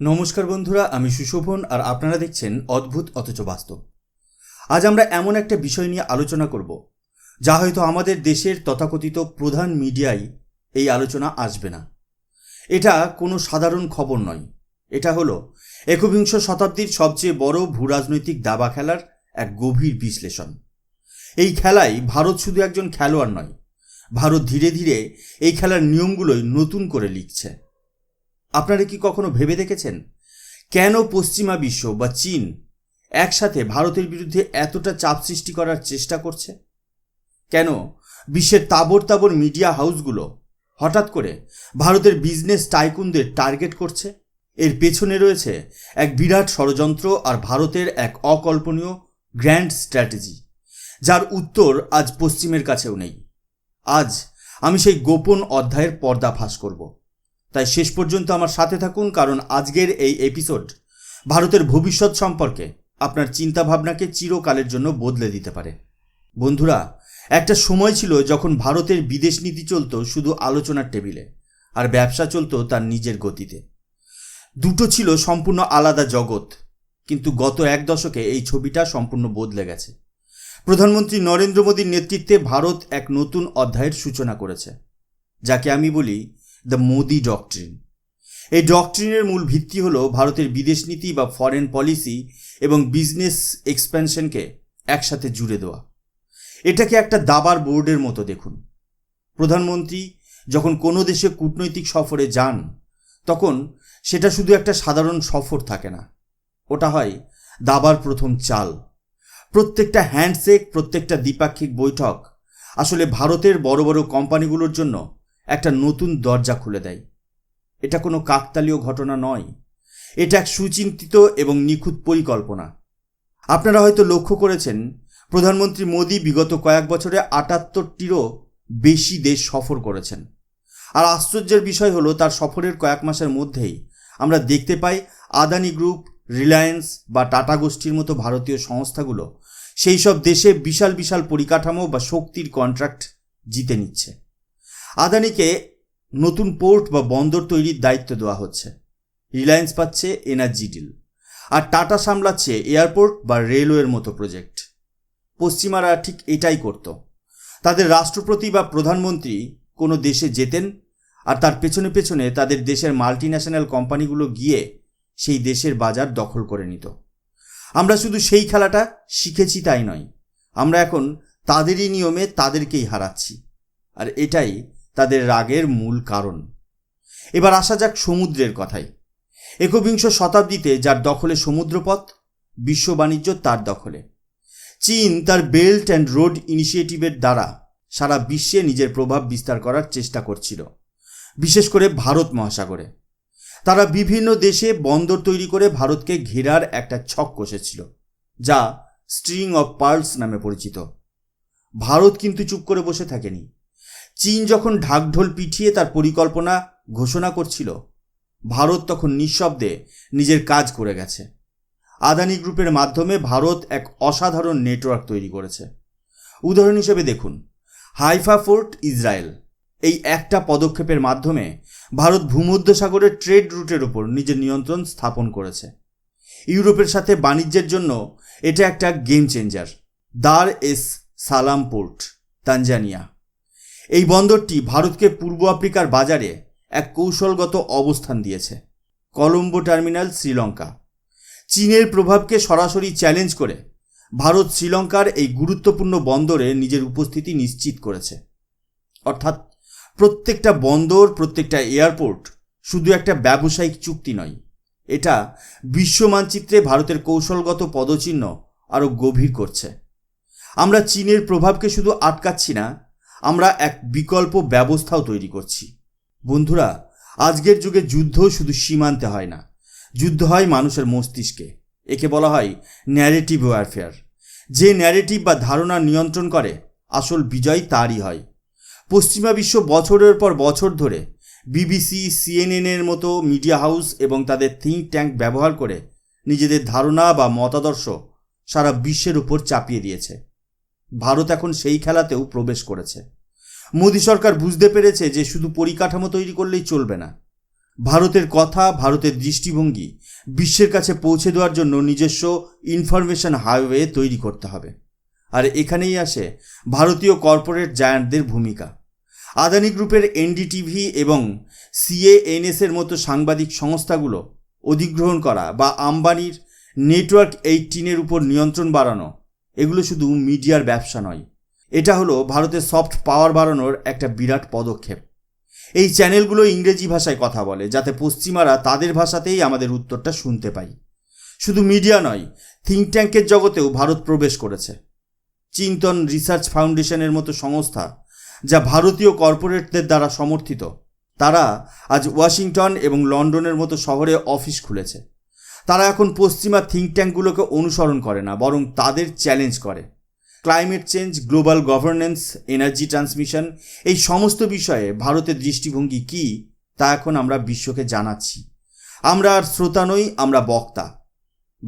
নমস্কার বন্ধুরা, আমি সুশোভন আর আপনারা দেখছেন অদ্ভুত অথচ বাস্তব। আজ আমরা এমন একটা বিষয় নিয়ে আলোচনা করব, যা হয়তো আমাদের দেশের তথাকথিত প্রধান মিডিয়ায় এই আলোচনা আসবে না। এটা কোনো সাধারণ খবর নয়। এটা হলো একবিংশ শতাব্দীর সবচেয়ে বড় ভূরাজনৈতিক দাবা খেলার এক গভীর বিশ্লেষণ। এই খেলায় ভারত শুধু একজন খেলোয়াড় নয়, ভারত ধীরে ধীরে এই খেলার নিয়মগুলোই নতুন করে লিখছে। আপনারা কি কখনো ভেবে দেখেছেন? কেন পশ্চিমা বিশ্ব বা চীন একসাথে ভারতের বিরুদ্ধে এতটা চাপ সৃষ্টি করার চেষ্টা করছে? কেন বিশ্বের তাবর তাবর মিডিয়া হাউসগুলো হঠাৎ করে ভারতের বিজনেস টাইকুনদের টার্গেট করছে? এর পেছনে রয়েছে এক বিরাট ষড়যন্ত্র আর ভারতের এক অকল্পনীয় গ্র্যান্ড স্ট্র্যাটেজি, যার উত্তর আজ পশ্চিমের কাছেও নেই। আজ আমি সেই গোপন অধ্যায়ের পর্দা ফাঁস করব। তাই শেষ পর্যন্ত আমার সাথে থাকুন, কারণ আজকের এই এপিসোড ভারতের ভবিষ্যৎ সম্পর্কে আপনার চিন্তাভাবনাকে চিরকালের জন্য বদলে দিতে পারে। বন্ধুরা, একটা সময় ছিল যখন ভারতের বিদেশ নীতি চলতো শুধু আলোচনার টেবিলে, আর ব্যবসা চলতো তার নিজের গতিতে। দুটো ছিল সম্পূর্ণ আলাদা জগৎ, কিন্তু গত এক দশকে এই ছবিটা সম্পূর্ণ বদলে গেছে। প্রধানমন্ত্রী নরেন্দ্র মোদীর নেতৃত্বে ভারত এক নতুন অধ্যায়ের সূচনা করেছে, যাকে আমি বলি দ্য মোদি ডকট্রিন এই ডকট্রিনের মূল ভিত্তি হল ভারতের বিদেশ নীতি বা ফরেন পলিসি এবং বিজনেস এক্সপ্যানশনকে একসাথে জুড়ে দেওয়া। এটাকে একটা দাবার বোর্ডের মতো দেখুন। প্রধানমন্ত্রী যখন কোনো দেশে কূটনৈতিক সফরে যান, তখন সেটা শুধু একটা সাধারণ সফর থাকে না। ওটা হয় দাবার প্রথম চাল। প্রত্যেকটা হ্যান্ডশেক প্রত্যেকটা দ্বিপাক্ষিক বৈঠক আসলে ভারতের বড় বড় কোম্পানিগুলোর জন্য একটা নতুন দরজা খুলে দেয়। এটা কোনো কাকতালীয় ঘটনা নয়। এটা এক সুচিন্তিত এবং নিখুঁত পরিকল্পনা। আপনারা হয়তো লক্ষ্য করেছেন, প্রধানমন্ত্রী মোদী বিগত কয়েক বছরে আটাত্তরটিরও বেশি দেশ সফর করেছেন। আর আশ্চর্যের বিষয় হলো, তার সফরের কয়েক মাসের মধ্যেই আমরা দেখতে পাই আদানি গ্রুপ, রিলায়েন্স বা টাটা গোষ্ঠীর মতো ভারতীয় সংস্থাগুলো সেই সব দেশে বিশাল বিশাল পরিকাঠামো বা শক্তির কন্ট্রাক্ট জিতে নিচ্ছে। আদানিকে নতুন পোর্ট বা বন্দর তৈরির দায়িত্ব দেওয়া হচ্ছে। রিলায়েন্স পাচ্ছে এনার্জি ডিল আর টাটা সামলাচ্ছে এয়ারপোর্ট বা রেলওয়ের মতো প্রজেক্ট। পশ্চিমারা ঠিক এটাই করত। তাদের রাষ্ট্রপতি বা প্রধানমন্ত্রী কোনো দেশে যেতেন আর তার পেছনে পেছনে তাদের দেশের মাল্টি ন্যাশনাল কোম্পানিগুলো গিয়ে সেই দেশের বাজার দখল করে নিত। আমরা শুধু সেই খেলাটা শিখেছি তাই নয়, আমরা এখন তাদেরই নিয়মে তাদেরকেই হারাচ্ছি। আর এটাই তাদের রাগের মূল কারণ। এবার আসা যাক সমুদ্রের কথায়। একবিংশ শতাব্দীতে যার দখলে সমুদ্রপথ, বিশ্ব বাণিজ্য তার দখলে। চীন তার বেল্ট অ্যান্ড রোড ইনিশিয়েটিভের দ্বারা সারা বিশ্বে নিজের প্রভাব বিস্তার করার চেষ্টা করছিল, বিশেষ করে ভারত মহাসাগরে। তারা বিভিন্ন দেশে বন্দর তৈরি করে ভারতকে ঘেরার একটা ছক কষেছিল, যা স্ট্রিং অফ পার্লস নামে পরিচিত। ভারত কিন্তু চুপ করে বসে থাকেনি। চীন যখন ঢাকঢোল পিটিয়ে তার পরিকল্পনা ঘোষণা করছিল, ভারত তখন নিঃশব্দে নিজের কাজ করে গেছে। আদানি গ্রুপের মাধ্যমে ভারত এক অসাধারণ নেটওয়ার্ক তৈরি করেছে। উদাহরণ হিসেবে দেখুন, হাইফা ফোর্ট ইসরায়েল। এই একটা পদক্ষেপের মাধ্যমে ভারত ভূমধ্যসাগরের ট্রেড রুটের উপর নিজের নিয়ন্ত্রণ স্থাপন করেছে। ইউরোপের সাথে বাণিজ্যের জন্য এটা একটা game changer. Dar es Salaam port, Tanzania. এই বন্দরটি ভারতকে পূর্ব আফ্রিকার বাজারে এক কৌশলগত অবস্থান দিয়েছে। কলম্বো টার্মিনাল, শ্রীলঙ্কা। চীনের প্রভাবকে সরাসরি চ্যালেঞ্জ করে ভারত শ্রীলঙ্কার এই গুরুত্বপূর্ণ বন্দরে নিজের উপস্থিতি নিশ্চিত করেছে। অর্থাৎ প্রত্যেকটা বন্দর, প্রত্যেকটা এয়ারপোর্ট শুধু একটা ব্যবসায়িক চুক্তি নয়, এটা বিশ্ব মানচিত্রে ভারতের কৌশলগত পদচিহ্ন আরও গভীর করছে। আমরা চীনের প্রভাবকে শুধু আটকাচ্ছি না আমরা এক বিকল্প ব্যবস্থাও তৈরি করছি। বন্ধুরা, আজকের যুগে যুদ্ধ শুধু সীমান্তে হয় না। যুদ্ধ হয় মানুষের মস্তিষ্কে। একে বলা হয় ন্যারেটিভ ওয়ারফেয়ার যে ন্যারেটিভ বা ধারণা নিয়ন্ত্রণ করে, আসল বিজয় তারই হয়। পশ্চিমা বিশ্ব বছরের পর বছর ধরে বিবিসি সিএনএনের মতো মিডিয়া হাউস এবং তাদের থিঙ্ক ট্যাঙ্ক ব্যবহার করে নিজেদের ধারণা বা মতাদর্শ সারা বিশ্বের উপর চাপিয়ে দিয়েছে। ভারত এখন সেই খেলাতেও প্রবেশ করেছে। মোদী সরকার বুঝতে পেরেছে যে শুধু পরিকাঠামো তৈরি করলেই চলবে না। ভারতের কথা, ভারতের দৃষ্টিভঙ্গি, বিশ্বের কাছে পৌঁছে দেওয়ার জন্য নিজস্ব ইনফরমেশন হাইওয়ে তৈরি করতে হবে। আর এখানেই আসে ভারতীয় কর্পোরেট জায়ান্টদের ভূমিকা। আদানি গ্রুপের এনডিটিভি এবং সিএএনএসের মতো সাংবাদিক সংস্থাগুলো অধিগ্রহণ করা বা আম্বানির নেটওয়ার্ক এইটিনের উপর নিয়ন্ত্রণ বাড়ানো, এগুলো শুধু মিডিয়ার ব্যবসা নয় এটা হলো ভারতের সফট পাওয়ার বাড়ানোর একটা বিরাট পদক্ষেপ। এই চ্যানেলগুলো ইংরেজি ভাষায় কথা বলে, যাতে পশ্চিমারা তাদের ভাষাতেই আমাদের উত্তরটা শুনতে পাই। শুধু মিডিয়া নয় থিঙ্ক ট্যাঙ্কের জগতেও ভারত প্রবেশ করেছে। চিন্তন রিসার্চ ফাউন্ডেশনের মতো সংস্থা, যা ভারতীয় কর্পোরেটদের দ্বারা সমর্থিত, তারা আজ ওয়াশিংটন এবং লন্ডনের মতো শহরে অফিস খুলেছে। তারা এখন পশ্চিমা থিঙ্ক ট্যাঙ্কগুলোকে অনুসরণ করে না, বরং তাদের চ্যালেঞ্জ করে। Climate change global governance energy transmission এই সমস্ত বিষয়ে ভারতের দৃষ্টিভঙ্গি কী, তা এখন আমরা বিশ্বকে জানাচ্ছি। আমরা আর শ্রোতা নই, আমরা বক্তা।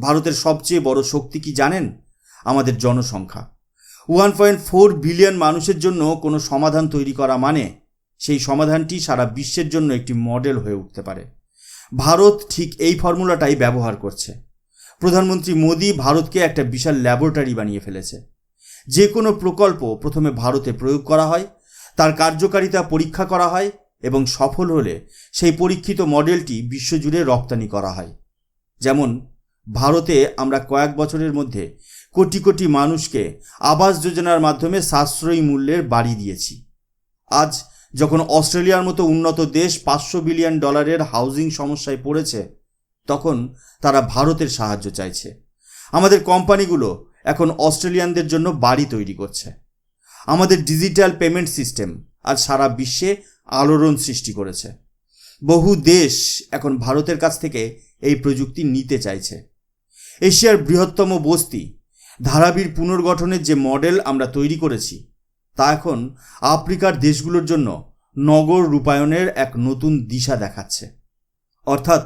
ভারতের সবচেয়ে বড় শক্তি কি জানেন? আমাদের জনসংখ্যা। ওয়ান পয়েন্ট ফোর বিলিয়ন মানুষের জন্য কোনো সমাধান তৈরি করা মানে সেই সমাধানটি সারা বিশ্বের জন্য একটি মডেল হয়ে উঠতে পারে। ভারত ঠিক এই ফর্মুলাটাই ব্যবহার করছে। প্রধানমন্ত্রী মোদী ভারতকে একটা বিশাল ল্যাবরেটরি বানিয়ে ফেলেছে। যে কোনো প্রকল্প প্রথমে ভারতে প্রয়োগ করা হয়, তার কার্যকারিতা পরীক্ষা করা হয় এবং সফল হলে সেই পরীক্ষিত মডেলটি বিশ্বজুড়ে রপ্তানি করা হয়। যেমন, ভারতে আমরা কয়েক বছরের মধ্যে কোটি কোটি মানুষকে আবাস যোজনার মাধ্যমে সাশ্রয়ী মূল্যের বাড়ি দিয়েছি। আজ যখন অস্ট্রেলিয়ার মতো উন্নত দেশ পাঁচশো বিলিয়ন ডলারের হাউজিং সমস্যায় পড়েছে, তখন তারা ভারতের সাহায্য চাইছে। আমাদের কোম্পানিগুলো এখন অস্ট্রেলিয়ানদের জন্য বাড়ি তৈরি করছে। আমাদের ডিজিটাল পেমেন্ট সিস্টেম আজ সারা বিশ্বে আলোড়ন সৃষ্টি করেছে। বহু দেশ এখন ভারতের কাছ থেকে এই প্রযুক্তি নিতে চাইছে। এশিয়ার বৃহত্তম বস্তি, ধারাবির পুনর্গঠনের যে মডেল আমরা তৈরি করেছি, তা এখন আফ্রিকার দেশগুলোর জন্য নগর রূপায়ণের এক নতুন দিশা দেখাচ্ছে। অর্থাৎ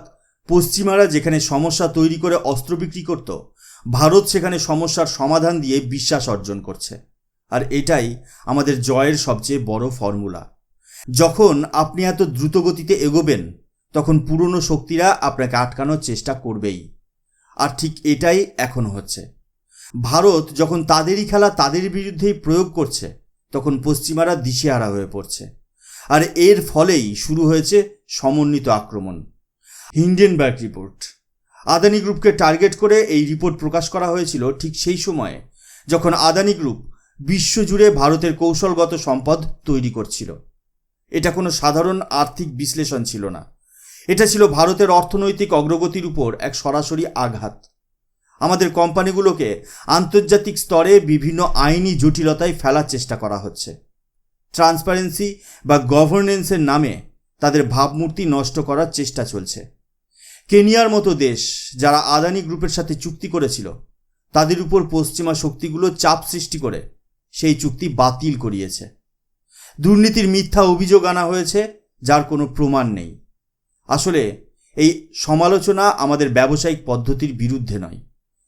পশ্চিমারা যেখানে সমস্যা তৈরি করে অস্ত্র বিক্রি করত ভারত সেখানে সমস্যার সমাধান দিয়ে বিশ্বাস অর্জন করছে। আর এটাই আমাদের জয়ের সবচেয়ে বড় ফর্মুলা। যখন আপনি এত দ্রুতগতিতে এগোবেন, তখন পুরনো শক্তিরা আপনাকে আটকানোর চেষ্টা করবেই। আর ঠিক এটাই এখন হচ্ছে। ভারত যখন তাদেরই খেলা তাদের বিরুদ্ধেই প্রয়োগ করছে, তখন পশ্চিমারা দিশেহারা হয়ে পড়ছে। আর এর ফলেই শুরু হয়েছে সমন্বিত আক্রমণ। Hindenburg report. আদানি গ্রুপকে টার্গেট করে এই রিপোর্ট প্রকাশ করা হয়েছিল ঠিক সেই সময়ে, যখন আদানি গ্রুপ বিশ্বজুড়ে ভারতের কৌশলগত সম্পদ তৈরি করছিল। এটা কোনো সাধারণ আর্থিক বিশ্লেষণ ছিল না। এটা ছিল ভারতের অর্থনৈতিক অগ্রগতির উপর এক সরাসরি আঘাত। আমাদের কোম্পানিগুলোকে আন্তর্জাতিক স্তরে বিভিন্ন আইনি জটিলতায় ফেলার চেষ্টা করা হচ্ছে। ট্রান্সপারেন্সি বা গভর্নেন্সের নামে তাদের ভাবমূর্তি নষ্ট করার চেষ্টা চলছে। কেনিয়ার মতো দেশ যারা আদানি গ্রুপের সাথে চুক্তি করেছিল, তাদের উপর পশ্চিমা শক্তিগুলো চাপ সৃষ্টি করে সেই চুক্তি বাতিল করিয়েছে। দুর্নীতির মিথ্যা অভিযোগ আনা হয়েছে, যার কোনো প্রমাণ নেই। আসলে এই সমালোচনা আমাদের ব্যবসায়িক পদ্ধতির বিরুদ্ধে নয়।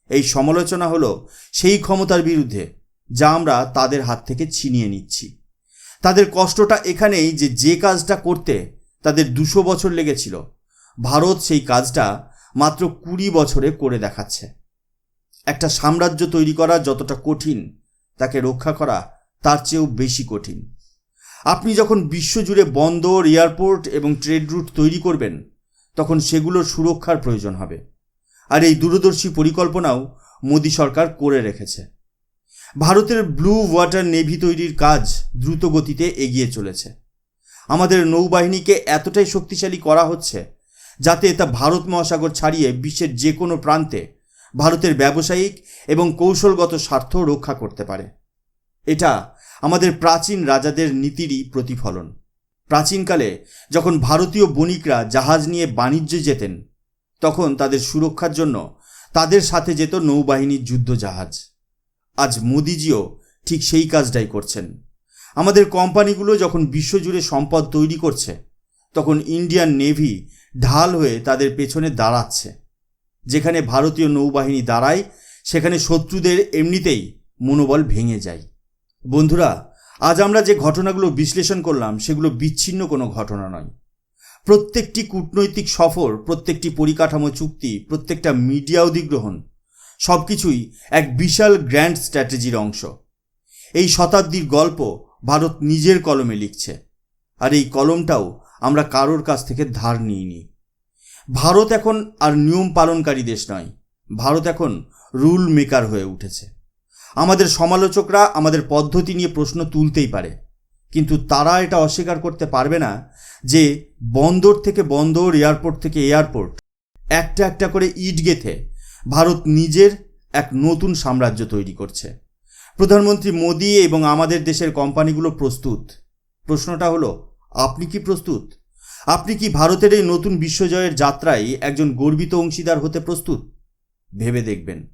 এই সমালোচনা হলো সেই ক্ষমতার বিরুদ্ধে যা আমরা তাদের হাত থেকে ছিনিয়ে নিচ্ছি। তাদের কষ্টটা এখানেই যে যে কাজটা করতে তাদের দুশো বছর লেগেছিল ভারত সেই কাজটা মাত্র কুড়ি বছরে করে দেখাচ্ছে। একটা সাম্রাজ্য তৈরি করা যতটা কঠিন তাকে রক্ষা করা তার চেয়েও বেশি কঠিন। আপনি যখন বিশ্বজুড়ে বন্দর, এয়ারপোর্ট এবং ট্রেড রুট তৈরি করবেন, তখন সেগুলোর সুরক্ষার প্রয়োজন হবে। আর এই দূরদর্শী পরিকল্পনাও মোদী সরকার করে রেখেছে। ভারতের ব্লু ওয়াটার নেভি তৈরির কাজ দ্রুত গতিতে এগিয়ে চলেছে। আমাদের নৌবাহিনীকে এতটাই শক্তিশালী করা হচ্ছে যাতে তা ভারত মহাসাগর ছাড়িয়ে বিশ্বের যে কোনো প্রান্তে ভারতের ব্যবসায়িক এবং কৌশলগত স্বার্থ রক্ষা করতে পারে। এটা আমাদের প্রাচীন রাজাদের নীতিরই প্রতিফলন। প্রাচীনকালে যখন ভারতীয় বণিকরা জাহাজ নিয়ে বাণিজ্যে যেতেন, তখন তাদের সুরক্ষার জন্য তাদের সাথে যেত নৌবাহিনীর যুদ্ধ জাহাজ আজ মোদিজিও ঠিক সেই কাজটাই করছেন। আমাদের কোম্পানিগুলো যখন বিশ্বজুড়ে সম্পদ তৈরি করছে, তখন ইন্ডিয়ান নেভি ঢাল হয়ে তাদের পেছনে দাঁড়াচ্ছে। যেখানে ভারতীয় নৌবাহিনী দাঁড়ায়, সেখানে শত্রুদের এমনিতেই মনোবল ভেঙে যায়। বন্ধুরা, আজ আমরা যে ঘটনাগুলো বিশ্লেষণ করলাম, সেগুলো বিচ্ছিন্ন কোনো ঘটনা নয়। প্রত্যেকটি কূটনৈতিক সফর, প্রত্যেকটি পরিকাঠামো চুক্তি, প্রত্যেকটা মিডিয়া অধিগ্রহণ সব কিছুই এক বিশাল গ্র্যান্ড স্ট্র্যাটেজির অংশ। এই শতাব্দীর গল্প ভারত নিজের কলমে লিখছে। আর এই কলমটাও আমরা কারোর কাছ থেকে ধার নিইনি। ভারত এখন আর নিয়ম পালনকারী দেশ নয়। ভারত এখন রুল মেকার হয়ে উঠেছে। আমাদের সমালোচকরা আমাদের পদ্ধতি নিয়ে প্রশ্ন তুলতেই পারে, কিন্তু তারা এটা অস্বীকার করতে পারবে না যে বন্দর থেকে বন্দর, এয়ারপোর্ট থেকে এয়ারপোর্ট, একটা একটা করে ইট গেথে ভারত নিজের এক নতুন সাম্রাজ্য তৈরি করছে। প্রধানমন্ত্রী মোদী এবং আমাদের দেশের কোম্পানিগুলো প্রস্তুত। প্রশ্নটা হলো আপনি কি প্রস্তুত? আপনি কি ভারতের এই নতুন বিশ্বজয়ের যাত্রায় একজন গর্বিত অংশীদার হতে প্রস্তুত? ভেবে দেখবেন।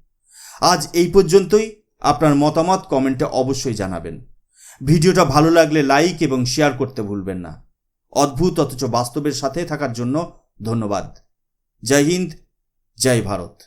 আজ এই পর্যন্তই। আপনার মতামত কমেন্টে অবশ্যই জানাবেন। ভিডিওটা ভালো লাগলে লাইক এবং শেয়ার করতে ভুলবেন না। অদ্ভুত অথচ বাস্তবের সাথে থাকার জন্য ধন্যবাদ। জয় হিন্দ, জয় ভারত।